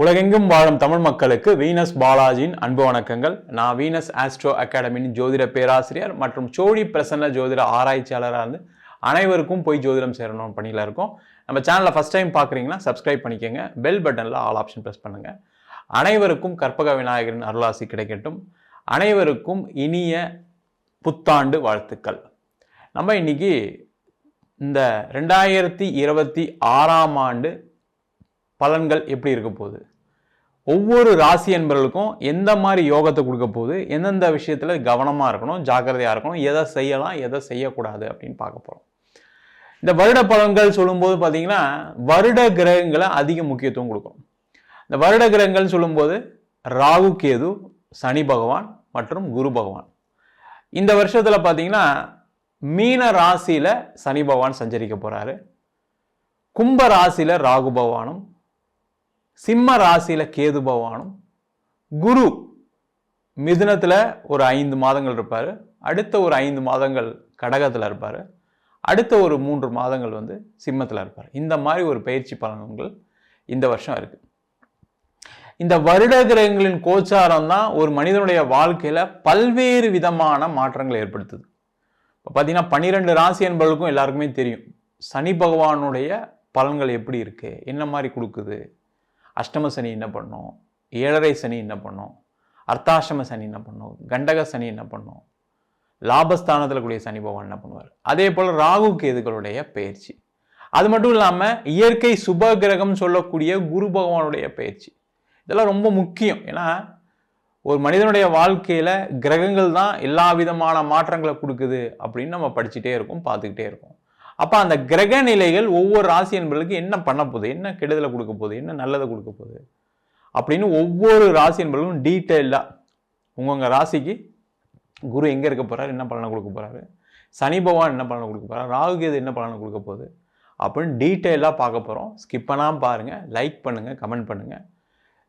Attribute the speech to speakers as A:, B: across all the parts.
A: உலகெங்கும் வாழும் தமிழ் மக்களுக்கு வீனஸ் பாலாஜியின் அன்பு வணக்கங்கள். நான் வீனஸ் ஆஸ்ட்ரோ அகாடமியின் ஜோதிட பேராசிரியர் மற்றும் சோழி பிரசன்ன ஜோதிட ஆராய்ச்சியாளராக இருந்து அனைவருக்கும் போய் ஜோதிடம் சேரணும் பணியில் இருக்கோம். நம்ம சேனலை ஃபஸ்ட் டைம் பார்க்குறீங்கன்னா சப்ஸ்கிரைப் பண்ணிக்கோங்க. பெல் பட்டனில் ஆல் ஆப்ஷன் ப்ரெஸ் பண்ணுங்கள் அனைவருக்கும் கற்பக விநாயகரின் அருளாசி கிடைக்கட்டும். அனைவருக்கும் இனிய புத்தாண்டு வாழ்த்துக்கள். நம்ம இன்னைக்கு இந்த ரெண்டாயிரத்தி இருபத்தி ஆறாம் ஆண்டு பலன்கள் எப்படி இருக்க போகுது? ஒவ்வொரு ராசி என்பவர்களுக்கும் எந்த மாதிரி யோகத்தை கொடுக்க போகுது? எந்தெந்த விஷயத்தில் கவனமாக இருக்கணும் ஜாக்கிரதையாக இருக்கணும் எதை செய்யலாம் எதை செய்யக்கூடாது அப்படின்னு பார்க்க போகிறோம் இந்த வருட பலன்கள் சொல்லும்போது பார்த்தீங்கன்னா வருட கிரகங்களை அதிக முக்கியத்துவம் கொடுக்கும். இந்த வருட கிரகங்கள் சொல்லும்போது ராகு கேது சனி பகவான் மற்றும் குரு பகவான். இந்த வருஷத்தில் பார்த்தீங்கன்னா மீன ராசியில் சனி பகவான் சஞ்சரிக்க போகிறாரு கும்ப ராசியில் ராகு பகவானும் சிம்ம ராசியில் கேது பகவானும் குரு மிதுனத்தில் ஒரு ஐந்து மாதங்கள் இருப்பார். அடுத்த ஒரு ஐந்து மாதங்கள் கடகத்தில் இருப்பார். அடுத்த ஒரு மூன்று மாதங்கள் வந்து சிம்மத்தில் இருப்பார். இந்த மாதிரி ஒரு பயிற்சி பலன்கள் இந்த வருஷம் இருக்குது இந்த வருட கிரகங்களின் கோச்சாரம் தான் ஒரு மனிதனுடைய வாழ்க்கையில் பல்வேறு விதமான மாற்றங்களை ஏற்படுத்துது. இப்போ பார்த்தீங்கன்னா பன்னிரெண்டு ராசி என்பவர்களுக்கும் எல்லாருக்குமே தெரியும். சனி பகவானுடைய பலன்கள் எப்படி இருக்குது என்ன மாதிரி கொடுக்குது? அஷ்டம சனி என்ன பண்ணும்? ஏழரை சனி என்ன பண்ணும்? அர்த்தாஷ்டம சனி என்ன பண்ணும்? கண்டக சனி என்ன பண்ணும்? லாபஸ்தானத்தில் கூடிய சனி பகவான் என்ன பண்ணுவார்? அதே போல் ராகு கேதுகளுடைய பயிற்சி. அது மட்டும் இல்லாமல் இயற்கை சுப கிரகம் சொல்லக்கூடிய குரு பகவானுடைய பயிற்சி. இதெல்லாம் ரொம்ப முக்கியம். ஏன்னா ஒரு மனிதனுடைய வாழ்க்கையில் கிரகங்கள் தான் எல்லா விதமான மாற்றங்களை கொடுக்குது அப்படின்னு நம்ம படிச்சுட்டே இருக்கோம் பார்த்துக்கிட்டே இருக்கோம். அப்போ அந்த கிரக நிலைகள் ஒவ்வொரு ராசி என்பர்களுக்கு என்ன பண்ண போகுது? என்ன கெடுதலை கொடுக்க போகுது? என்ன நல்லதை கொடுக்க போகுது? அப்படின்னு ஒவ்வொரு ராசி என்பர்களும் டீட்டெயிலாக உங்கவுங்க ராசிக்கு குரு எங்கே இருக்க போகிறார் என்ன பலனை கொடுக்க போகிறாரு சனி பகவான் என்ன பலனை கொடுக்க போகிறார் ராகுகேது என்ன பலனை கொடுக்க போகுது? அப்படின்னு டீட்டெயிலாக பார்க்க போகிறோம் ஸ்கிப் பண்ணாமல் பாருங்கள் லைக் பண்ணுங்கள் கமெண்ட் பண்ணுங்கள்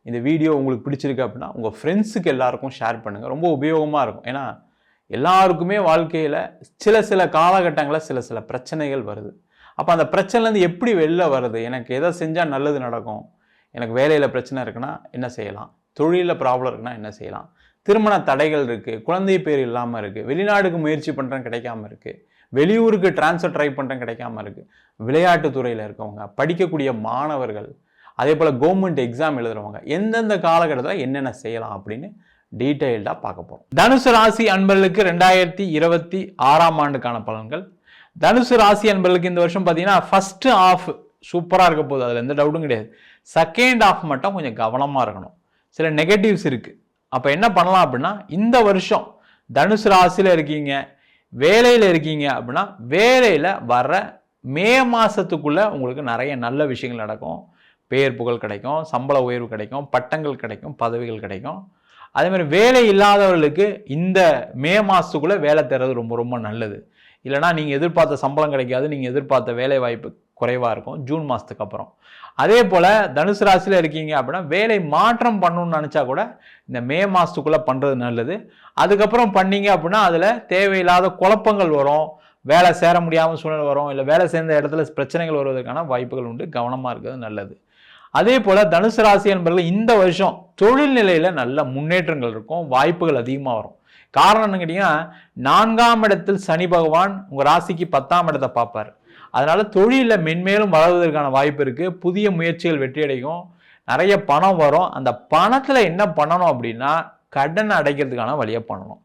A: இந்த வீடியோ உங்களுக்கு பிடிச்சிருக்கு அப்படின்னா உங்கள் ஃப்ரெண்ட்ஸுக்கு எல்லாருக்கும் ஷேர் பண்ணுங்கள் ரொம்ப உபயோகமாக இருக்கும். ஏன்னா எல்லாருக்குமே வாழ்க்கையில் சில சில காலகட்டங்களில் சில சில பிரச்சனைகள் வருது. அப்போ அந்த பிரச்சனைலேருந்து எப்படி வெளில வருது? எனக்கு எதை செஞ்சால் நல்லது நடக்கும்? எனக்கு வேலையில் பிரச்சனை இருக்குன்னா என்ன செய்யலாம்? தொழிலில் ப்ராப்ளம் இருக்குன்னா என்ன செய்யலாம்? திருமண தடைகள் இருக்குது குழந்தை பேர் இல்லாமல் இருக்குது வெளிநாடுக்கு முயற்சி பண்ணுறேன் கிடைக்காம இருக்குது வெளியூருக்கு டிரான்ஸ்ஃபர் ட்ரை பண்ணுறேன் கிடைக்காம இருக்குது விளையாட்டு துறையில் இருக்கவங்க படிக்கக்கூடிய மாணவர்கள் அதே போல் கவர்மெண்ட் எக்ஸாம் எழுதுகிறவங்க எந்தெந்த காலகட்டத்தில் என்னென்ன செய்யலாம் அப்படின்னு டீட்டெயில்டாக பார்க்க போகிறோம் தனுசு ராசி அன்பர்களுக்கு ரெண்டாயிரத்தி இருபத்தி ஆறாம் ஆண்டுக்கான பலன்கள். தனுசு ராசி அன்பர்களுக்கு இந்த வருஷம் பார்த்தீங்கன்னா ஃபஸ்ட்டு ஆஃப் சூப்பராக இருக்க போகுது. அதில் எந்த டவுட்டும் கிடையாது. செகண்ட் ஆஃப் மட்டும் கொஞ்சம் கவனமாக இருக்கணும். சில நெகட்டிவ்ஸ் இருக்குது அப்போ என்ன பண்ணலாம் அப்படின்னா இந்த வருஷம் தனுசு ராசியில் இருக்கீங்க வேலையில் இருக்கீங்க அப்படின்னா வேலையில் வர்ற மே மாதத்துக்குள்ளே உங்களுக்கு நிறைய நல்ல விஷயங்கள் நடக்கும். பேர் புகழ் கிடைக்கும் சம்பள உயர்வு கிடைக்கும் பட்டங்கள் கிடைக்கும் பதவிகள் கிடைக்கும். அதே மாதிரி வேலை இல்லாதவர்களுக்கு இந்த மே மாதத்துக்குள்ளே வேலை தர்றது ரொம்ப ரொம்ப நல்லது. இல்லைனா நீங்கள் எதிர்பார்த்த சம்பளம் கிடைக்காது நீங்கள் எதிர்பார்த்த வேலை வாய்ப்பு குறைவாக இருக்கும் ஜூன் மாதத்துக்கு அப்புறம். அதே போல் தனுசு ராசியில் இருக்கீங்க அப்படின்னா வேலை மாற்றம் பண்ணணும்னு நினச்சா கூட இந்த மே மாதத்துக்குள்ளே பண்ணுறது நல்லது. அதுக்கப்புறம் பண்ணீங்க அப்படின்னா அதில் தேவையில்லாத குழப்பங்கள் வரும் வேலை சேர முடியாமல் சூழ்நிலை வரும் இல்லை வேலை சேர்ந்த இடத்துல பிரச்சனைகள் வருவதற்கான வாய்ப்புகள் உண்டு கவனமாக இருக்கிறது நல்லது. அதே போல் தனுசு ராசி என்பவர்கள் இந்த வருஷம் தொழில் நிலையில் நல்ல முன்னேற்றங்கள் இருக்கும் வாய்ப்புகள் அதிகமாக வரும். காரணம் என்ன கேட்டிங்கன்னா நான்காம் இடத்தில் சனி பகவான் உங்கள் ராசிக்கு பத்தாம் இடத்தை பார்ப்பார். அதனால தொழிலில் மென்மேலும் வளர்வதற்கான வாய்ப்பு இருக்குது புதிய முயற்சிகள் வெற்றியடையும் நிறைய பணம் வரும். அந்த பணத்தில் என்ன பண்ணணும் அப்படின்னா கடன் அடைக்கிறதுக்கான வழியை பண்ணணும்.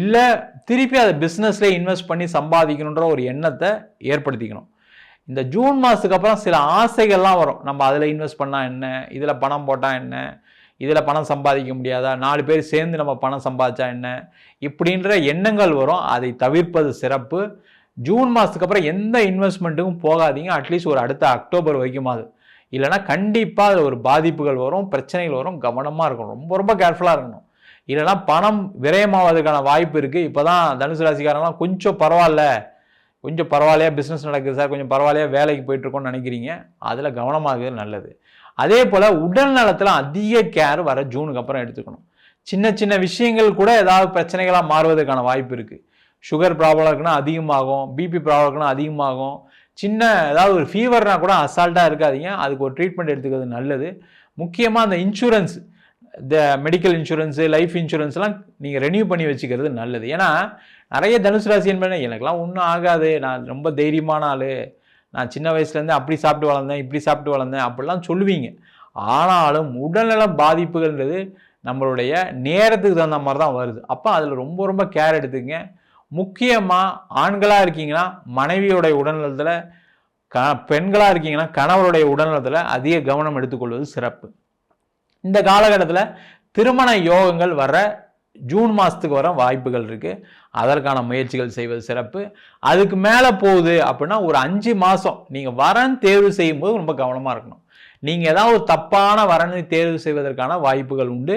A: இல்லை திருப்பி அதை பிஸ்னஸில் இன்வெஸ்ட் பண்ணி சம்பாதிக்கணுன்ற ஒரு எண்ணத்தை ஏற்படுத்திக்கணும். இந்த ஜூன் மாதத்துக்கு அப்புறம் சில ஆசைகள்லாம் வரும். நம்ம அதில் இன்வெஸ்ட் பண்ணால் என்ன? இதில் பணம் போட்டால் என்ன? இதில் பணம் சம்பாதிக்க முடியாதா? நாலு பேர் சேர்ந்து நம்ம பணம் சம்பாதிச்சா என்ன? இப்படின்ற எண்ணங்கள் வரும். அதை தவிர்ப்பது சிறப்பு. ஜூன் மாதத்துக்கு அப்புறம் எந்த இன்வெஸ்ட்மெண்ட்டுக்கும் போகாதீங்க. அட்லீஸ்ட் ஒரு அடுத்த அக்டோபர் வரைக்குமாது இல்லைனா கண்டிப்பாக அதில் ஒரு பாதிப்புகள் வரும் பிரச்சனைகள் வரும் கவனமாக இருக்கணும். ரொம்ப ரொம்ப கேர்ஃபுல்லாக இருக்கணும். இல்லைனா பணம் விரயமாவதற்கான வாய்ப்பு இருக்குது இப்போ தான் தனுசு ராசிக்காரங்களாம் கொஞ்சம் பரவாயில்ல. கொஞ்சம் பரவாயில்லையா பிஸ்னஸ் நடக்குது சார் கொஞ்சம் பரவாயில்லையா வேலைக்கு போயிட்டுருக்கோன்னு நினைக்கிறீங்க. அதில் கவனமாக நல்லது. அதே போல் உடல் நலத்தில் அதிக கேர் வர ஜூனுக்கு அப்புறம் எடுத்துக்கணும். சின்ன சின்ன விஷயங்கள் கூட ஏதாவது பிரச்சனைகளாக மாறுவதற்கான வாய்ப்பு இருக்குது சுகர் ப்ராப்ளம் இருக்குன்னா அதிகமாகும். பிபி ப்ராப்ளம் இருக்குன்னா அதிகமாகும். சின்ன ஏதாவது ஒரு ஃபீவர்னால் கூட அசால்ட்டாக இருக்காதீங்க. அதுக்கு ஒரு ட்ரீட்மெண்ட் எடுத்துக்கிறது நல்லது. முக்கியமாக அந்த இன்சூரன்ஸ் இந்த மெடிக்கல் இன்சூரன்ஸு லைஃப் இன்சூரன்ஸ்லாம் நீங்கள் ரெனியூ பண்ணி வச்சுக்கிறது நல்லது. ஏன்னா நிறைய தனுசு ராசி என்பது எனக்குலாம் ஒன்றும் ஆகாது. நான் ரொம்ப தைரியமான ஆள். நான் சின்ன வயசுலேருந்து அப்படி சாப்பிட்டு வளர்ந்தேன் இப்படி சாப்பிட்டு வளர்ந்தேன் அப்படிலாம் சொல்லுவீங்க. ஆனாலும் உடல்நல பாதிப்புகள்ன்றது நம்மளுடைய நேரத்துக்கு தகுந்த மாதிரி தான் வருது. அப்போ அதில் ரொம்ப ரொம்ப கேர் எடுத்துக்கங்க. முக்கியமாக ஆண்களாக இருக்கீங்கன்னா மனைவியோடைய உடல்நலத்தில் க பெண்களாக இருக்கீங்கன்னா கணவருடைய உடல்நலத்தில் அதிக கவனம் எடுத்துக்கொள்வது சிறப்பு. இந்த காலகட்டத்தில் திருமண யோகங்கள் வர ஜூன் மாதத்துக்கு வர வாய்ப்புகள் இருக்குது அதற்கான முயற்சிகள் செய்வது சிறப்பு. அதுக்கு மேலே போகுது அப்படின்னா ஒரு அஞ்சு மாதம் நீங்கள் வரன் தேர்வு செய்யும்போது ரொம்ப கவனமாக இருக்கணும். நீங்கள் ஏதாவது ஒரு தப்பான வரனை தேர்வு செய்வதற்கான வாய்ப்புகள் உண்டு.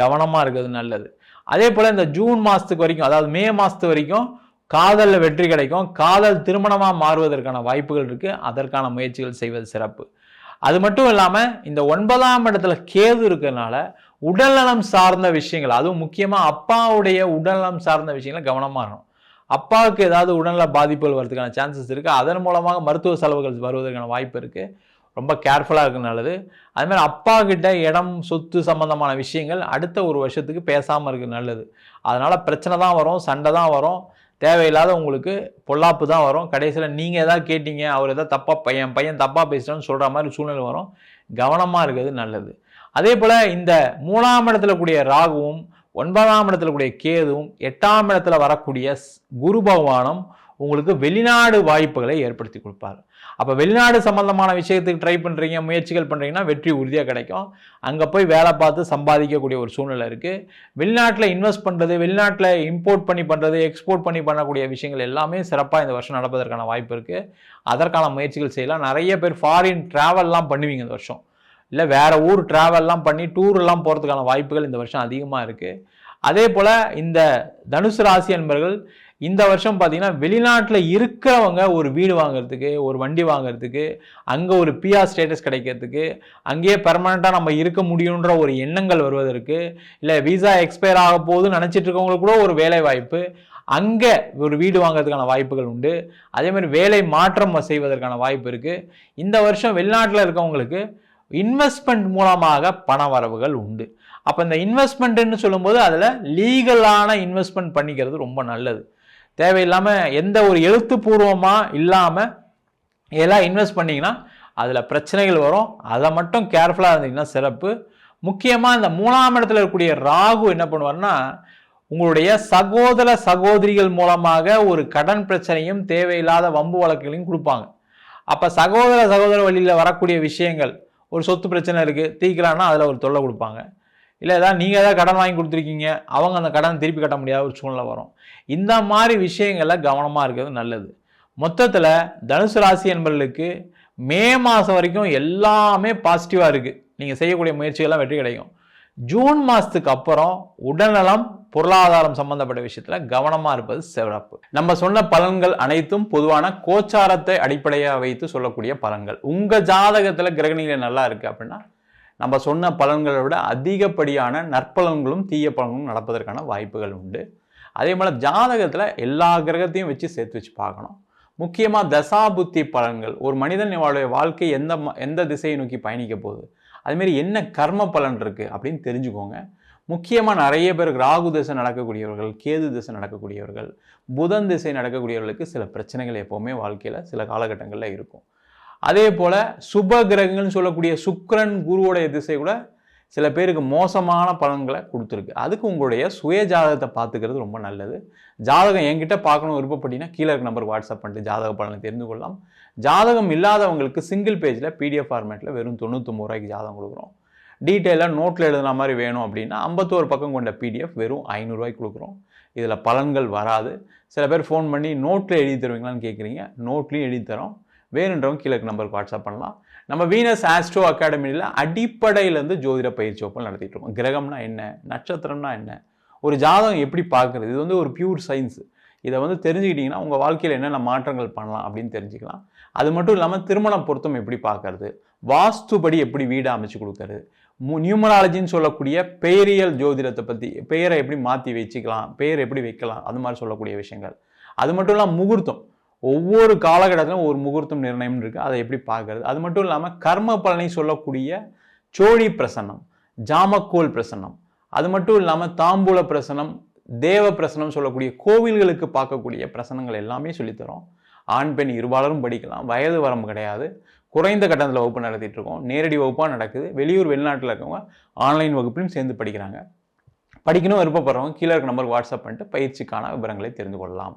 A: கவனமாக இருக்கிறது நல்லது. அதே போல் இந்த ஜூன் மாதத்துக்கு வரைக்கும் அதாவது மே மாதத்து வரைக்கும் காதலில் வெற்றி கிடைக்கும். காதல் திருமணமாக மாறுவதற்கான வாய்ப்புகள் இருக்குது அதற்கான முயற்சிகள் செய்வது சிறப்பு. அது மட்டும் இல்லாமல் இந்த ஒன்பதாம் இடத்துல கேது இருக்கிறதுனால உடல்நலம் சார்ந்த விஷயங்கள் அதுவும் முக்கியமாக அப்பாவுடைய உடல்நலம் சார்ந்த விஷயங்களை கவனமாக இருக்கணும். அப்பாவுக்கு ஏதாவது உடல்நல பாதிப்புகள் வரதுக்கான சான்சஸ் இருக்குது அதன் மூலமாக மருத்துவ செலவுகள் வருவதற்கான வாய்ப்பு இருக்குது ரொம்ப கேர்ஃபுல்லாக இருக்குது நல்லது. அதுமாதிரி அப்பா கிட்ட இடம் சொத்து சம்பந்தமான விஷயங்கள் அடுத்த ஒரு வருஷத்துக்கு பேசாமல் இருக்க நல்லது. அதனால் பிரச்சனை தான் வரும் சண்டை தான் வரும். தேவையில்லாத உங்களுக்கு பொல்லாப்பு தான் வரும். கடைசியில் நீங்கள் எதாவது கேட்டீங்க அவர் எதாவது தப்பாக பையன் பையன் தப்பாக பேசுகிறோன்னு சொல்கிற மாதிரி சூழ்நிலை வரும். கவனமாக இருக்கிறது நல்லது. அதே போல் இந்த மூணாம் இடத்துல கூடிய ராகுவும் ஒன்பதாம் இடத்துல கூடிய கேதுவும் எட்டாம் இடத்துல வரக்கூடிய குரு பகவானும் உங்களுக்கு வெளிநாடு வாய்ப்புகளை ஏற்படுத்தி கொடுப்பார். அப்போ வெளிநாடு சம்மந்தமான விஷயத்துக்கு ட்ரை பண்ணுறீங்க முயற்சிகள் பண்ணுறீங்கன்னா வெற்றி உறுதியாக கிடைக்கும். அங்கே போய் வேலை பார்த்து சம்பாதிக்கக்கூடிய ஒரு சூழ்நிலை இருக்குது வெளிநாட்டில் இன்வெஸ்ட் பண்ணுறது வெளிநாட்டில் இம்போர்ட் பண்ணி பண்ணுறது எக்ஸ்போர்ட் பண்ணி பண்ணக்கூடிய விஷயங்கள் எல்லாமே சிறப்பாக இந்த வருஷம் நடப்பதற்கான வாய்ப்பு இருக்குது அதற்கான முயற்சிகள் செய்யலாம். நிறைய பேர் ஃபாரின் ட்ராவல்லாம் பண்ணுவீங்க இந்த வருஷம். இல்லை வேறு ஊர் ட்ராவல்லாம் பண்ணி டூர்லாம் போகிறதுக்கான வாய்ப்புகள் இந்த வருஷம் அதிகமாக இருக்குது அதே போல் இந்த தனுசு ராசி என்பர்கள் இந்த வருஷம் பார்த்தீங்கன்னா வெளிநாட்டில் இருக்கிறவங்க ஒரு வீடு வாங்குறதுக்கு ஒரு வண்டி வாங்குறதுக்கு அங்கே ஒரு பிஆர் ஸ்டேட்டஸ் கிடைக்கிறதுக்கு அங்கேயே பெர்மனண்ட்டாக நம்ம இருக்க முடியுன்ற ஒரு எண்ணங்கள் வருவதற்கு இல்லை விசா எக்ஸ்பயர் ஆக போகுதுன்னு நினச்சிட்டு இருக்கவங்களுக்கு கூட ஒரு வேலை வாய்ப்பு அங்கே ஒரு வீடு வாங்குறதுக்கான வாய்ப்புகள் உண்டு. அதே மாதிரி வேலை மாற்றம் செய்வதற்கான வாய்ப்பு இருக்குது இந்த வருஷம் வெளிநாட்டில் இருக்கவங்களுக்கு இன்வெஸ்ட்மெண்ட் மூலமாக பண வரவுகள் உண்டு. அப்போ இந்த இன்வெஸ்ட்மெண்ட்டுன்னு சொல்லும்போது அதில் லீகலான இன்வெஸ்ட்மெண்ட் பண்ணிக்கிறது ரொம்ப நல்லது. தேவையில்லாமல் எந்த ஒரு எழுத்துப்பூர்வமாக இல்லாமல் எல்லாம் இன்வெஸ்ட் பண்ணிங்கன்னா அதில் பிரச்சனைகள் வரும். அதை மட்டும் கேர்ஃபுல்லாக இருந்தீங்கன்னா சிறப்பு. முக்கியமாக இந்த மூணாம் இடத்துல இருக்கக்கூடிய ராகு என்ன பண்ணுவார்னா உங்களுடைய சகோதர சகோதரிகள் மூலமாக ஒரு கடன் பிரச்சனையும் தேவையில்லாத வம்பு வழக்குகளையும் கொடுப்பாங்க. அப்போ சகோதர சகோதர வழியில் வரக்கூடிய விஷயங்கள் ஒரு சொத்து பிரச்சனை இருக்குது தீக்கலான்னா அதில் ஒரு தொல்லை கொடுப்பாங்க. இல்லை ஏதாவது நீங்கள் ஏதாவது கடன் வாங்கி கொடுத்துருக்கீங்க அவங்க அந்த கடன் திருப்பி கட்ட முடியாத ஒரு சூழ்நிலை வரும். இந்த மாதிரி விஷயங்களில் கவனமாக இருக்கிறது நல்லது. மொத்தத்தில் தனுசு ராசி என்பவர்களுக்கு மே மாதம் வரைக்கும் எல்லாமே பாசிட்டிவாக இருக்குது நீங்கள் செய்யக்கூடிய முயற்சிகள்லாம் வெற்றி கிடைக்கும் ஜூன் மாதத்துக்கு அப்புறம் உடல்நலம் பொருளாதாரம் சம்பந்தப்பட்ட விஷயத்தில் கவனமாக இருப்பது சிறப்பு. நம்ம சொன்ன பலன்கள் அனைத்தும் பொதுவான கோச்சாரத்தை அடிப்படையாக வைத்து சொல்லக்கூடிய பலன்கள். உங்கள் ஜாதகத்தில் கிரகணிகள் நல்லா இருக்குது அப்படின்னா நம்ம சொன்ன பலன்களை விட அதிகப்படியான நற்பலன்களும் தீய பலன்களும் நடப்பதற்கான வாய்ப்புகள் உண்டு. அதே போல் ஜாதகத்தில் எல்லா கிரகத்தையும் வச்சு சேர்த்து வச்சு பார்க்கணும். முக்கியமாக தசாபுத்தி பலன்கள் ஒரு மனிதன் மனிதனுடைய வாழ்க்கை எந்த எந்த திசையை நோக்கி பயணிக்க போகுது அதுமாரி என்ன கர்ம பலன் இருக்குது அப்படின்னு தெரிஞ்சுக்கோங்க. முக்கியமாக நிறைய பேருக்கு ராகு திசை நடக்கக்கூடியவர்கள் கேது திசை நடக்கக்கூடியவர்கள் புதன் திசை நடக்கக்கூடியவர்களுக்கு சில பிரச்சனைகள் எப்போவுமே வாழ்க்கையில் சில காலகட்டங்களில் இருக்கும். அதே போல் சுப கிரகங்கள்னு சொல்லக்கூடிய சுக்கரன் குருவோடைய திசை கூட சில பேருக்கு மோசமான பலன்களை கொடுத்துருக்கு. அதுக்கு உங்களுடைய சுய ஜாதகத்தை பார்த்துக்கிறது ரொம்ப நல்லது. ஜாதகம் என்கிட்ட பார்க்கணும் விருப்பப்பட்டீங்கன்னா கீழே இருக்க நம்பருக்கு வாட்ஸ்அப் பண்ணிட்டு ஜாதக பலனை தெரிந்து கொள்ளலாம். ஜாதகம் இல்லாதவங்களுக்கு சிங்கிள் பேஜில் பிடிஎஃப் ஃபார்மேட்டில் வெறும் தொண்ணூற்றொம்பது ரூபாய்க்கு ஜாதகம் கொடுக்குறோம். டீட்டெயிலாக நோட்டில் எழுதுன மாதிரி வேணும் அப்படின்னா ஐம்பத்தோரு பக்கம் கொண்ட பிடிஎஃப் வெறும் ஐநூறுரூவாய்க்கு கொடுக்குறோம். இதில் பலன்கள் வராது. சில பேர் ஃபோன் பண்ணி நோட்டில் எழுதி தருவீங்களான்னு கேட்குறீங்க நோட்லேயும் எழுதி தரோம். வேணுன்றவங்க கீழே நம்பருக்கு வாட்ஸ்அப் பண்ணலாம். நம்ம வீனஸ் ஆஸ்ட்ரோ அகாடமியில் அடிப்படையிலேருந்து ஜோதிட பயிற்சி வகுப்பு நடத்திட்டு இருக்கோம். கிரகம்னா என்ன? நட்சத்திரம்னா என்ன? ஒரு ஜாதகம் எப்படி பார்க்குறது? இது வந்து ஒரு பியூர் சயின்ஸ் இதை வந்து தெரிஞ்சுக்கிட்டிங்கன்னா உங்கள் வாழ்க்கையில் என்னென்ன மாற்றங்கள் பண்ணலாம் அப்படின்னு தெரிஞ்சுக்கலாம். அது மட்டும் இல்லாமல் திருமண பொருத்தம் எப்படி பார்க்கறது? வாஸ்துபடி எப்படி வீடு அமைச்சு கொடுக்கறது? நியூமராலஜின்னு சொல்லக்கூடிய பெயரியல் ஜோதிடத்தை பற்றி பெயரை எப்படி மாற்றி வச்சுக்கலாம்? பெயர் எப்படி வைக்கலாம்? அது மாதிரி சொல்லக்கூடிய விஷயங்கள். அது மட்டும் இல்லாமல் முகூர்த்தம். ஒவ்வொரு காலகட்டத்திலும் ஒரு முகூர்த்தம் நிர்ணயம் இருக்குது அதை எப்படி பார்க்கறது? அது மட்டும் இல்லாமல் கர்ம பலனை சொல்லக்கூடிய சோழி பிரசன்னம் ஜாமக்கோல் பிரசன்னம் அது மட்டும் இல்லாமல் தாம்பூல பிரசனம் தேவ பிரசனம் சொல்லக்கூடிய கோவில்களுக்கு பார்க்கக்கூடிய பிரசனங்கள் எல்லாமே சொல்லித்தரோம். ஆண் பெண் இருபாலரும் படிக்கலாம். வயது வரம்பு கிடையாது. குறைந்த கட்டணத்தில் வகுப்பு நடத்திட்டு இருக்கோம். நேரடி வகுப்பாக நடக்குது. வெளியூர் வெளிநாட்டில் இருக்கவங்க ஆன்லைன் வகுப்பிலும் சேர்ந்து படிக்கிறாங்க. படிக்கணும் விருப்பப்படுறவங்க கீழே இருக்க நம்பருக்கு வாட்ஸ்அப் பண்ணிட்டு பயிற்சிக்கான விவரங்களை தெரிந்து கொள்ளலாம்.